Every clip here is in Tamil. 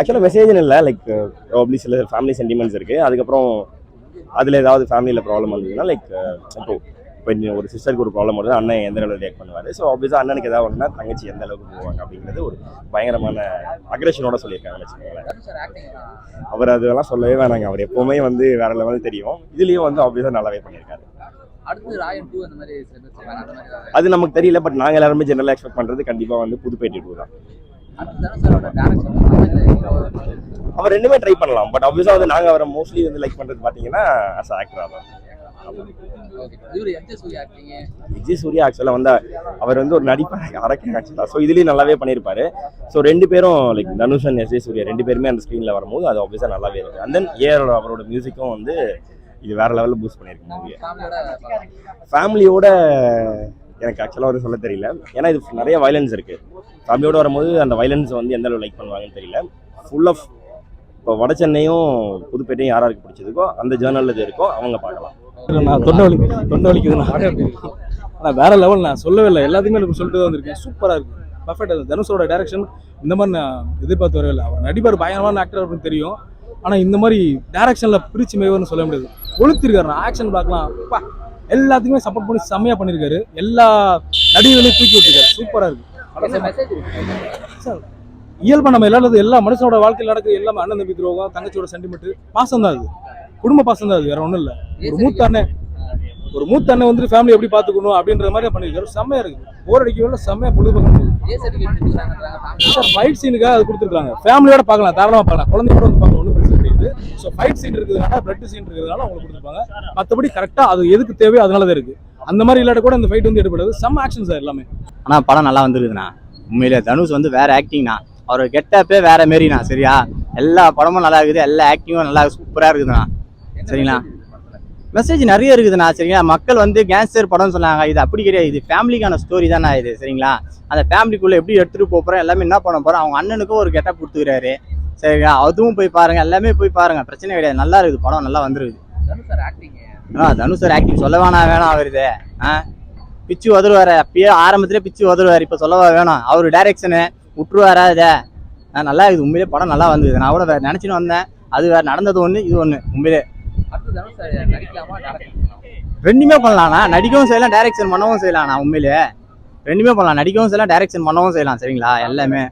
ஆக்சுவலாக மெசேஜ்னு இல்லை லைக் ப்ராப்ளி சில ஃபேமிலி சென்டிமெண்ட்ஸ் இருக்குது அதுக்கப்புறம் அதில் ஏதாவது ஃபேமிலியில் ப்ராப்ளம் வந்ததுன்னா லைக் இப்போ இப்போ ஒரு சிஸ்டருக்கு ஒரு ப்ராப்ளம் வருது அண்ணன் எந்த அளவுக்கு ரியாக்ட் பண்ணுவார்? ஸோ ஆப்வியஸாக அண்ணனுக்கு ஏதாவது ஒன்றுனா தங்கச்சி எந்த அளவுக்கு போவாங்க அப்படிங்கிறது ஒரு பயங்கரமான அக்ரெஷனோட வச்சுக்கோங்களேன். ஆக்டிங் அவர் அதெல்லாம் சொல்லவே வேணாங்க. அவர் எப்போவுமே வந்து வேற லெவல் தெரியும். இதுலேயும் வந்து ஆப்வியஸாக நல்லாவே பண்ணியிருக்காரு. அது நமக்கு தெரியல பட் நாங்கள் எல்லாருமே ஜெனரலாக எக்ஸ்பெக்ட் பண்ணுறது கண்டிப்பாக வந்து புதுப்பேட்டை டூ தான். அவர் ரெண்டுமே ட்ரை பண்ணலாம். பட் ஆப்வியஸாக வந்து நாங்கள் அவரை மோஸ்ட்லி வந்து லைக் பண்ணுறது பார்த்தீங்கன்னா அஸ் ஆக்டராக தான். விஜய் சூர்யா ஆக்சுவலாக வந்து அவர் வந்து ஒரு நடிப்பாக அரக்கன் ஆக்சுவலாக ஸோ இதுலேயும் நல்லாவே பண்ணியிருப்பாரு ஸோ ரெண்டு பேரும் like Dhanush and S Surya ரெண்டு பேருமே அந்த ஸ்க்ரீனில் வரும்போது அது ஆப்வியஸாக நல்லாவே இருக்கு. அண்ட் தென் ஏஆர் அவரோட மியூசிக்கும் வந்து இது வேற லெவலில் பூஸ்ட் பண்ணியிருக்கு மூவியை ஃபேமிலியோட எனக்கு ஆக்சுவலாக வந்து சொல்ல தெரியல. ஏன்னா இது நிறைய வயலன்ஸ் இருக்குது ஃபேமிலியோடு வரும்போது அந்த வயலன்ஸ் வந்து எந்த அளவு லைக் பண்ணுவாங்கன்னு தெரியல. ஃபுல் ஆஃப் இப்போ வட சென்னையும் புதுப்பேட்டையும் யாராருக்கு பிடிச்சதுக்கோ அந்த ஜேர்னலில் இது இருக்கோ அவங்க பார்க்கலாம். நான் தொண்டை வலி தொண்டை வலிக்குதுண்ணா. ஆனால் வேற லெவல் நான் சொல்லவே இல்லை. எல்லாத்தையுமே எனக்கு சொல்லிட்டு தான் வந்திருக்கேன். சூப்பராக இருக்கு. பர்ஃபெக்டாக தனுஷோட டேரக்ஷன் இந்த மாதிரி நான் எதிர்பார்த்து வரவே இல்லை. அவர் நடிப்பார். பயங்கரமான ஆக்டர் அப்படின்னு தெரியும். ஆனால் இந்த மாதிரி டேரக்ஷனில் பிரிச்சு மேவர்னு சொல்ல முடியாது. கொளுத்திருக்காரு ஆக்ஷன் பார்க்கலாம். அப்பா, எல்லாத்துக்குமே சப்போர்ட் பண்ணி செம்மையாக பண்ணியிருக்காரு எல்லா நடிகர்களையும் தூக்கி விட்டுருக்காரு. சூப்பராக இருக்கு. சார் இயல்பா நம்ம எல்லாரும் எல்லா மனுஷனோட வாழ்க்கையில் நடக்குது எல்லாமே அண்ணன் தம்பி துரோகம் தங்கச்சியோட சென்டிமெண்ட் பாசம் தான் அது. குடும்ப பாசம் தான் அது வேற ஒன்றும் இல்லை. ஒரு மூத்த அண்ணன் ஒரு மூத்த அண்ணன் வந்துட்டு ஃபேமிலி எப்படி பார்த்துக்கணும் அப்படின்ற மாதிரி பண்ணியிருக்காரு செம்மையா இருக்கு. போர் அடிக்கவே இல்லை செம்மையா பொழுதுபோக்கு சார் ஃபைட் சீனுக்காக அது கொடுத்துருக்காங்க. ஃபேமிலியோட பார்க்கலாம் தாராளமாக பார்க்கலாம். வந்து பார்க்கலாம் ஒன்றும் ஸோ ஃபைட் சீன் இருக்கிறதுனால பிளட் சீன் இருக்கிறதுனால உங்களுக்கு கொடுத்துருப்பாங்க. மற்றபடி கரெக்டாக அது எதுக்கு தேவையோ அதனால தான் இருக்கு. அந்த மாதிரி இல்லாட்ட கூட இந்த ஃபைட் வந்து எடுப்படாது செம்ம ஆக்ஷன் சார் எல்லாமே. ஆனால் படம் நல்லா வந்துருக்குண்ணா உண்மையிலே தனுஷ் வந்து வேற ஆக்டிங்ண்ணா அவர் கெட்டப்பே வேற மாரிண்ணா சரியா? எல்லா படமும் நல்லா இருக்குது. எல்லா ஆக்டிங்கும் நல்லா சூப்பராக இருக்குதுண்ணா. சரிங்களா? மெசேஜ் நிறைய இருக்குதுண்ணா சரிங்களா? மக்கள் வந்து கேங்ஸ்டர் படம்னு சொன்னாங்க. இது அப்படி கிடையாது. இது ஃபேமிலிக்கான ஸ்டோரி தானே இது சரிங்களா? அந்த ஃபேமிலிக்குள்ளே எப்படி எடுத்துகிட்டு போகிறோம் எல்லாமே என்ன பண்ண போகிறோம் அவங்க அண்ணனுக்கும் ஒரு கெட்டப் கொடுத்துக்கிறாரு. சரிங்களா அதுவும் போய் பாருங்க எல்லாமே போய் பாருங்க. பிரச்சனை கிடையாது. நல்லா இருக்குது. படம் நல்லா வந்துருக்குது. தனுஷ் சார் ஆக்டிங் ஆ தனுஷ் சார் ஆக்டிங் சொல்ல வேணாம் வேணாம் அவருது. ஆ? பிச்சு உதருவாரு. அப்பயே ஆரம்பத்திலே பிச்சு உதருவாரு. இப்போ சொல்லவா வேணாம். அவர் டைரக்ஷனு விட்டுருவாரா இதை? நல்லா இருக்குது. உண்மையிலே படம் நல்லா வந்தது நான் கூட வேற நினச்சின்னு வந்தேன். அது வேற நடந்தது ஒன்று இது ஒன்று உண்மையிலே. ரெண்டுமே பண்ணலாம்ண்ணா. நடிக்கவும் செய்யலாம் டைரக்ஷன் பண்ணவும் செய்யலாம்ண்ணா. உண்மையிலே. ரெண்டுமே பண்ணலாம். நடிக்கவும் செய்யலாம் டைரக்ஷன் பண்ணவும் செய்யலாம். சரிங்களா? எல்லாமே.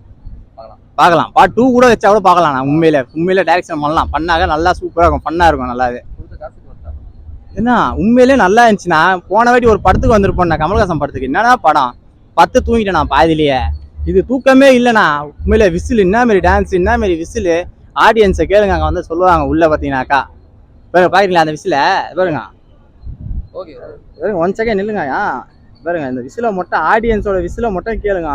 பார்க்கலாம். பார்க்கலாம் பார்ட் டூ கூட வச்சா கூட பார்க்கலாம்ண்ணா உண்மையிலே உண்மையிலே டைரக்ஷன் பண்ணலாம். பண்ணாக நல்லா சூப்பராக இருக்கும். ஃபன்னாக இருக்கும் காசுக்கு வந்தா? என்ன? உண்மையிலே நல்லா இருந்துச்சுண்ணா. போன வாட்டி ஒரு படத்துக்கு வந்திருப்போம் கமல்ஹாசன் படத்துக்கு. என்னடா படம்? பத்து தூங்கிட்டேன் நான் பாதிலேயே இது தூக்கமே இல்லைண்ணா. உண்மையிலே விசில் என்ன மாரி டான்ஸ் என்ன மாரி விசில்? ஆடியன்ஸை கேளுங்க அங்கே வந்து சொல்லுவாங்க உள்ள பார்த்தீங்கன்னாக்கா. பாருங்க பார்க்குறீங்களா அந்த விசில. பாருங்க. ஓகே. பாருங்க ஒன் செகண்ட் நில்லுங்க பாருங்க இந்த விசிலை மட்டும் ஆடியன்ஸோட விசிலை மட்டும் கேளுங்க.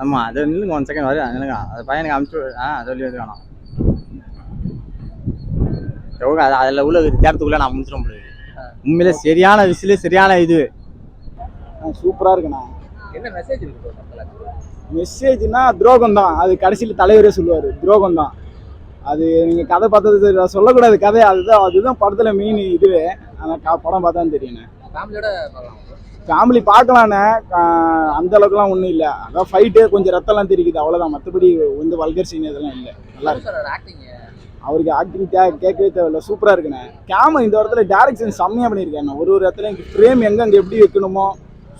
ஆமா அது நில்லுங்க ஒன் செகண்ட் வரும் நில்லுங்க. அது பையனுக்கு அமுச்சு விடு. ஆ சொல்லி வச்சுக்கணும் சரி, அது அதில் உள்ள வித்தியாசத்துக்குள்ள நான் முடிச்சிட முடியாது. உண்மையிலே சரியான விசிலு சரியான இது. சூப்பராக இருக்குண்ணா. என்ன மெசேஜ்? மெசேஜ்னா துரோகம் தான் அது கடைசியில் தலைவரே சொல்லுவார். துரோகம் தான் அது நீங்கள் கதை பார்த்தது சொல்லக்கூடாது கதை. அதுதான் அதுதான் படத்தில் மெயின் இதுவே. ஆனால் படம் பார்த்தா தெரியுண்ணே ஃபேமிலியோட ஃபேமிலி பார்க்கலாண்ணே ஆஹ் அந்த அளவுக்குலாம் ஒன்றும் இல்லை. அதான் ஃபைட்டு கொஞ்சம் ரத்தம்லாம் தெரிக்குது அவ்வளோதான் மற்றபடி வந்து வல்கர் சீன் இதெல்லாம் இல்லை. நல்லா இருக்கு. அவருக்கு ஆக்டிங் கே கேட்கவே தேவையில்ல. சூப்பராக இருக்குண்ணே. கேம இந்த இடத்துல டேரக்ஷன் செம்மையாக பண்ணியிருக்கேன் ஒரு ஒரு இடத்துல ஃப்ரேம் எங்கே அங்கே எப்படி வைக்கணுமோ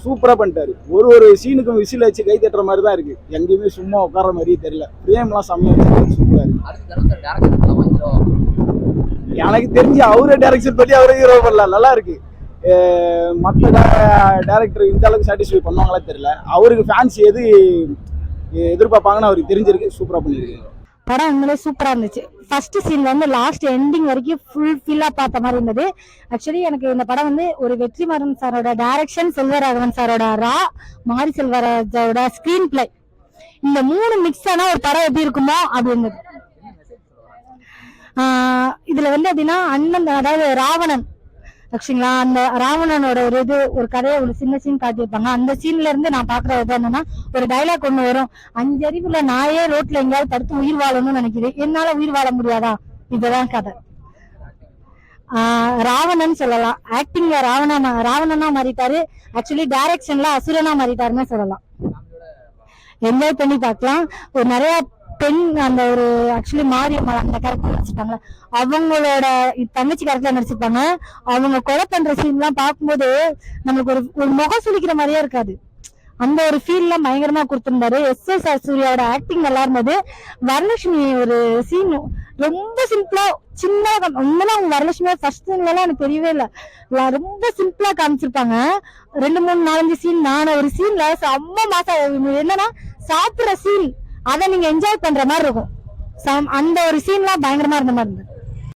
சூப்பராக பண்ணிட்டாரு. ஒரு ஒரு சீனுக்கும் விசில் வச்சு கை தட்டுற மாதிரி தான் இருக்குது எங்கேயுமே சும்மா உட்கார மாதிரியே தெரியல. ஃப்ரேம்லாம் செம்மையாக வச்சிருக்காரு சூப்பராக இருக்கு. அடுத்து தனுஷ் சார் டேரக்டர் பண்ணலாமா ஹீரோ எனக்கு தெரிஞ்சு அவரே டேரக்ஷன் பண்ணி அவரே ஹீரோ பண்ணலாம் நல்லா இருக்கு. மற்ற டேரக்டர் இந்த அளவுக்கு சாட்டிஸ்ஃபை பண்ணுவாங்களா தெரியல. அவருக்கு ஃபேன்ஸ் எது எதிர்பார்ப்பாங்கன்னு அவருக்கு தெரிஞ்சிருக்கு சூப்பராக பண்ணியிருக்கு படம் உண்மையிலே சூப்பராக இருந்துச்சு. ஃபர்ஸ்ட் சீன்ல இருந்து லாஸ்ட் எண்டிங் வரைக்கும் ஃபுல் ஃபீலாக பார்த்த மாதிரி இருந்தது. ஆக்சுவலி எனக்கு இந்த படம் வந்து ஒரு வெற்றிமாறன் சாரோட டைரக்ஷன் செல்வராகவன் சாரோட ரா மாரி செல்வராஜோட ஸ்கிரீன் பிளே இந்த மூணு மிக்ஸ் ஆனா ஒரு படம் எப்படி இருக்குமோ அப்படி இருந்தது. இதுல வந்து அப்படின்னா அண்ணன் அதாவது ராவணன் ஆக்சுவலா அந்த ராவணனோட ஒரு இது ஒரு கதையை ஒரு சின்ன சீன் காட்டியிருப்பாங்க. அந்த சீன்ல இருந்து நான் பாக்குறது இது என்னன்னா ஒரு டைலாக் ஒண்ணு வரும். அஞ்சறிவுல நாயே ரோட்ல எங்கேயாவது படுத்து உயிர் வாழணும்னு நினைக்கிறேன். என்னால உயிர் வாழ முடியாதா? இதுதான் கதை. ஆஹ் ராவணன் சொல்லலாம். ஆக்டிங்ல ராவணனா ராவணனா மாறிட்டாரு. ஆக்சுவலி டைரக்ஷன்ல அசுரனா மாறிட்டாருன்னு சொல்லலாம். என்ஜாய் பண்ணி பார்க்கலாம். ஒரு நிறைய பெண் அந்த ஒரு ஆக்சுவலி மாரியம்மாள் அந்த கேரக்டர் நடிச்சிருப்பாங்க அவங்களோட தங்கச்சி கேரக்டர் நடிச்சிருப்பாங்க அவங்க கொலை பண்ற சீன்லாம் பார்க்கும்போது நம்மளுக்கு ஒரு ஒரு முகம் சுழிக்கிற மாதிரியே இருக்காது. அந்த ஒரு ஃபீல்லாம் பயங்கரமா கொடுத்திருந்தாரு. எஸ் எஸ் ஆர் சூர்யாவோட ஆக்டிங் நல்லா இருந்தது. வரலட்சுமி ஒரு சீன் ரொம்ப சிம்பிளா சின்ன உண்மையில அவங்க வரலட்சுமி ஃபர்ஸ்ட் சீன்லாம் எனக்கு தெரியவே இல்லை. ரொம்ப சிம்பிளா காமிச்சிருப்பாங்க. ரெண்டு மூணு நாலஞ்சு சீன் நான் ஒரு சீன்ல செம்ம மாசம் என்னன்னா சாப்பிடுற சீன் அதை நீங்க என்ஜாய் பண்ற மாதிரி இருக்கும். சம்- அந்த ஒரு சீன்லாம் பயங்கரமா இருந்த மாதிரி இருந்தது.